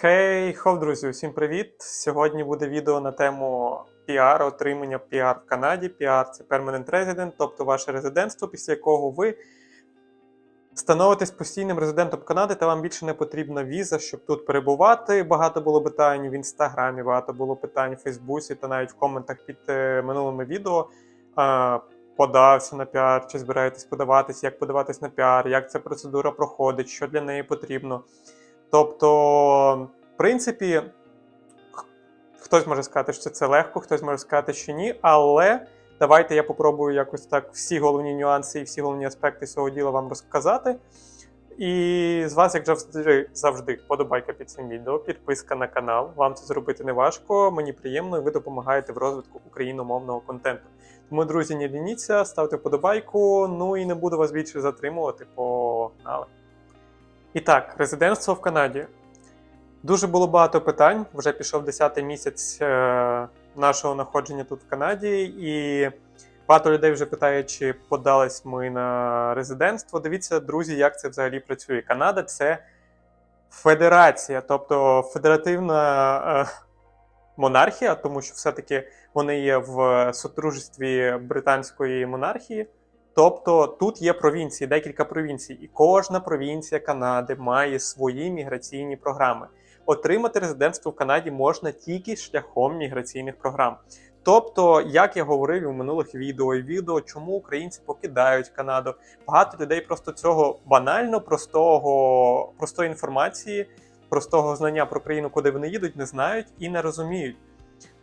Хей, хов, друзі, усім привіт! Сьогодні буде відео на тему піар, отримання піар в Канаді. Піар це Permanent Resident, тобто ваше резидентство, після якого ви становитесь постійним резидентом Канади, та вам більше не потрібна віза, щоб тут перебувати. Багато було питань в інстаграмі, багато було питань в Фейсбуці та навіть в коментах під е, минулими відео. Подався на піар, чи збираєтесь подаватись, як подаватись на піар, як ця процедура проходить, що для неї потрібно. Тобто, в принципі, хтось може сказати, що це легко, хтось може сказати, що ні, але давайте я попробую якось так всі головні нюанси і всі головні аспекти цього діла вам розказати. І з вас, як завжди, завжди, подобайка під цим відео, підписка на канал. Вам це зробити не важко, мені приємно, і ви допомагаєте в розвитку україномовного контенту. Тому, друзі, не лініться, ставте вподобайку, ну і не буду вас більше затримувати. Погнали! І так, резидентство в Канаді. Дуже було багато питань. Вже пішов 10-й місяць е, нашого знаходження тут в Канаді, і багато людей вже питають, чи подались ми на резидентство. Дивіться, друзі, як це взагалі працює. Канада це федерація, тобто федеративна е, монархія, тому що все-таки вони є в сотрудничестві британської монархії. Тобто тут є провінції, декілька провінцій, і кожна провінція Канади має свої міграційні програми. Отримати резидентство в Канаді можна тільки шляхом міграційних програм. Тобто, як я говорив в минулих відео і відео, чому українці покидають Канаду, багато людей просто цього банально простого, простої інформації, простого знання про країну, куди вони їдуть, не знають і не розуміють.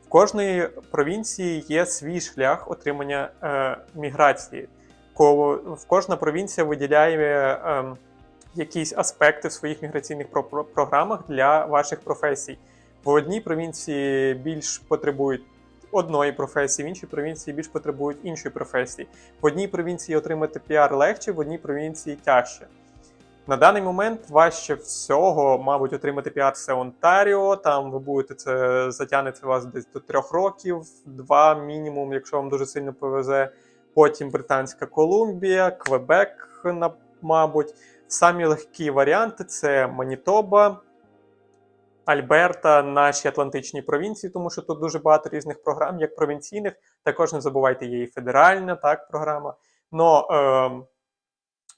В кожної провінції є свій шлях отримання е, міграції. Кожна провінція виділяє ем, якісь аспекти в своїх міграційних про- про- програмах для ваших професій. В одній провінції більш потребують одної професії, в іншій провінції більш потребують іншої професії. В одній провінції отримати піар легше, в одній провінції тяжче. На даний момент важче всього, мабуть, отримати піар це Онтаріо. Там ви будете це затягнеться вас десь до трьох років, два мінімум, якщо вам дуже сильно повезе. Потім Британська Колумбія, Квебек, мабуть. Самі легкі варіанти це Манітоба, Альберта, наші Атлантичні провінції, тому що тут дуже багато різних програм, як провінційних. Також не забувайте, є і федеральна так, програма. Но,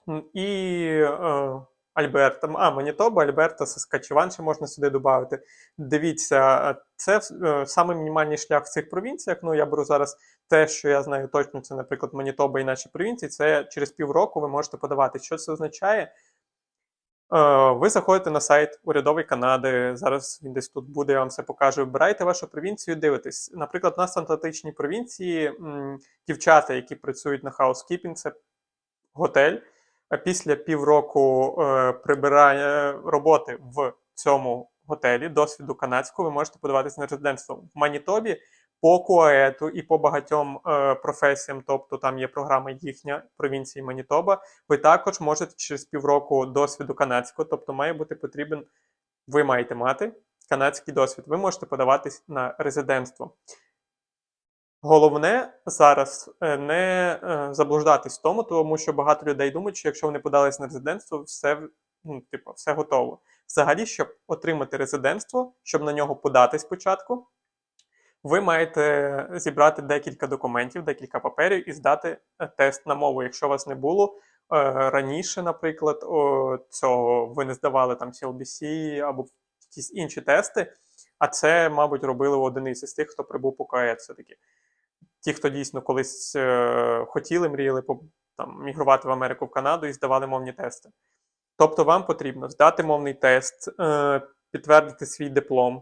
е, і е, Альберта, а Манітоба, Альберта, Саскачеван ще можна сюди додати. Дивіться, це е, саме мінімальний шлях в цих провінціях. Ну, я беру зараз те, що я знаю точно, це, наприклад, Манітоба і наші провінції. Це через півроку ви можете подавати. Що це означає? Е, Ви заходите на сайт урядової Канади. Зараз він десь тут буде, я вам все покажу. Вибираєте вашу провінцію, дивитесь. Наприклад, у нас в Атлантичній провінції дівчата, які працюють на housekeeping, це готель. Після півроку е, прибирання роботи в цьому готелі, досвіду канадського, ви можете подаватися на резидентство в Манітобі по Куаету і по багатьом е, професіям, тобто там є програма їхня провінції Манітоба. Ви також можете через півроку досвіду канадського, тобто має бути потрібен, ви маєте мати канадський досвід. Ви можете подаватись на резидентство. Головне зараз е, не е, заблуждатись в тому, тому що багато людей думають, що якщо вони подались на резидентство, все, ну, типу, все готово. Взагалі, щоб отримати резидентство, щоб на нього податись спочатку, ви маєте зібрати декілька документів, декілька паперів і здати е, тест на мову. Якщо вас не було раніше, наприклад, цього ви не здавали там CLBC або якісь інші тести, а це, мабуть, робили одиниці з тих, хто прибув по КАЕ все-таки. Ті, хто дійсно колись е, хотіли, мріяли там, мігрувати в Америку, в Канаду і здавали мовні тести. Тобто вам потрібно здати мовний тест, е, підтвердити свій диплом, е,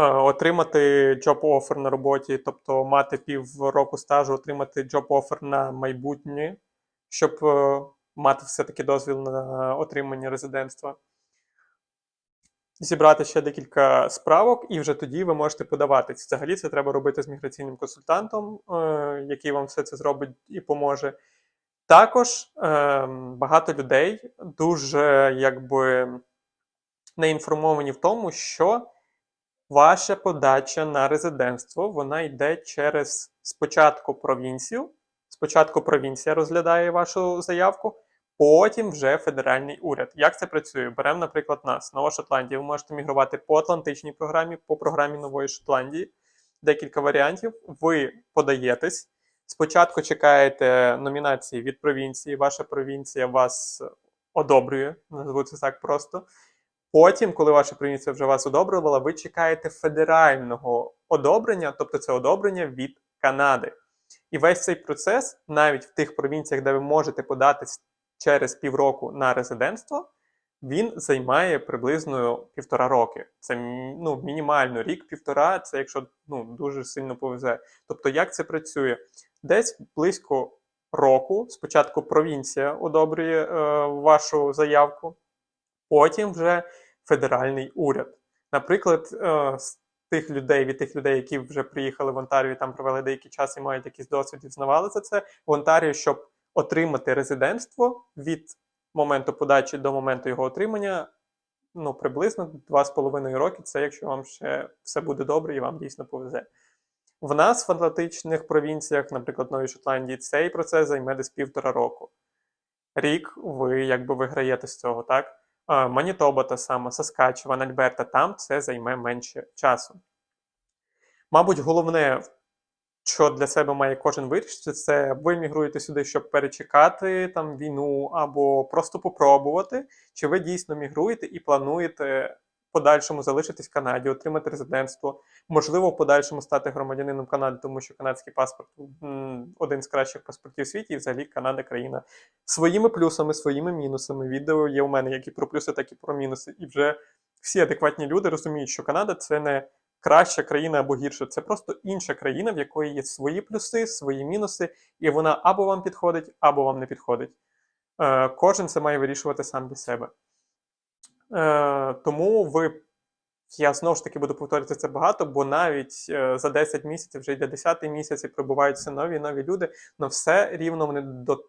отримати job offer на роботі, тобто мати півроку стажу, отримати job offer на майбутнє, щоб мати все-таки дозвіл на отримання резидентства. Зібрати ще декілька справок, і вже тоді ви можете подаватись. Взагалі це треба робити з міграційним консультантом, е, який вам все це зробить і поможе. Також е, багато людей дуже якби не інформовані в тому, що ваша подача на резидентство вона йде через спочатку провінцію. Спочатку провінція розглядає вашу заявку, Потім вже федеральний уряд. Як це працює? Беремо, наприклад, нас, Нова Шотландія. Ви можете мігрувати по Атлантичній програмі, по програмі Нової Шотландії. Декілька варіантів. Ви подаєтесь. Спочатку чекаєте номінації від провінції. Ваша провінція вас одобрює, назву це так просто. Потім, коли ваша провінція вже вас одобрювала, ви чекаєте федерального одобрення, тобто це одобрення від Канади. І весь цей процес, навіть в тих провінціях, де ви можете податись через півроку на резидентство, він займає приблизно півтора роки. Це ну, мінімально рік-півтора, це якщо ну, дуже сильно повезе. Тобто, як це працює? Десь близько року спочатку провінція одобрює е, вашу заявку, потім вже федеральний уряд. Наприклад, е, з тих людей, від тих людей, які вже приїхали в Онтарію, там провели деякий час і мають якийсь досвід і знавали за це, в Онтарію, щоб отримати резидентство від моменту подачі до моменту його отримання, ну, приблизно 2,5 роки. Це якщо вам ще все буде добре і вам дійсно повезе. В нас в Атлантичних провінціях, наприклад, Новій Шотландії, цей процес займе десь півтора року. Рік ви якби виграєте з цього, так? Манітоба та сама, Саскачеван, Альберта, там це займе менше часу. Мабуть, головне, що для себе має кожен вирішити, це ви мігруєте сюди, щоб перечекати там війну, або просто попробувати, чи ви дійсно мігруєте і плануєте подальшому залишитись в Канаді, отримати резидентство, можливо, в подальшому стати громадянином Канади, тому що канадський паспорт один з кращих паспортів в світі, і взагалі Канада країна своїми плюсами, своїми мінусами. Відео є у мене як і про плюси, так і про мінуси. І вже всі адекватні люди розуміють, що Канада це не краща країна або гірша, це просто інша країна, в якої є свої плюси, свої мінуси, і вона або вам підходить, або вам не підходить. Е, кожен це має вирішувати сам для себе. Е, тому ви, я знову ж таки буду повторювати це багато, бо навіть е, за 10 місяців, вже йде 10 місяць і прибувають нові і нові люди, але все рівно вони до.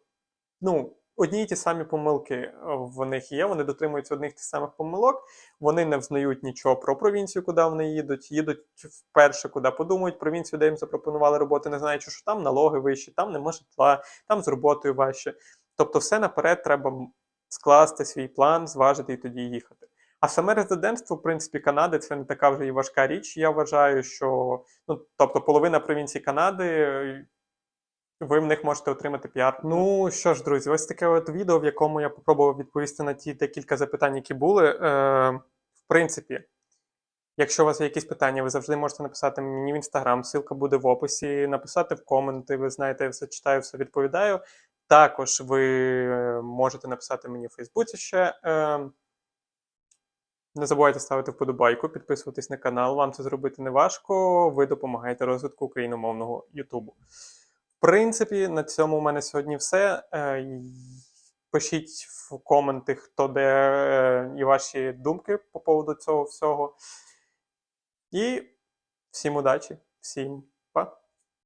Ну, одні й ті самі помилки е, в них є, вони дотримуються одних тих самих помилок, вони не взнають нічого про провінцію, куди вони їдуть, їдуть вперше, куди подумають, провінцію, де їм запропонували роботу, не знаючи, що там налоги вищі, там нема житла, там з роботою важче. Тобто, все наперед треба скласти свій план, зважити і тоді їхати. А саме резидентство, в принципі, Канади це не така вже і важка річ. Я вважаю, що ну, тобто половина провінцій Канади. Ви в них можете отримати піар. Ну що ж, друзі, ось таке от відео, в якому я попробував відповісти на ті декілька запитань, які були. Е, в принципі, якщо у вас є якісь питання, ви завжди можете написати мені в інстаграм, ссылка буде в описі, написати в коменти. Ви знаєте, я все читаю, все відповідаю. Також ви е, можете написати мені в Фейсбуці ще. Е, не забувайте ставити вподобайку, підписуватись на канал. Вам це зробити не важко. Ви допомагаєте розвитку україномовного Ютубу. Принципі, на цьому у мене сьогодні все. Е, Пишіть в коменти, хто де е, і ваші думки по поводу цього всього. І всім удачі, всім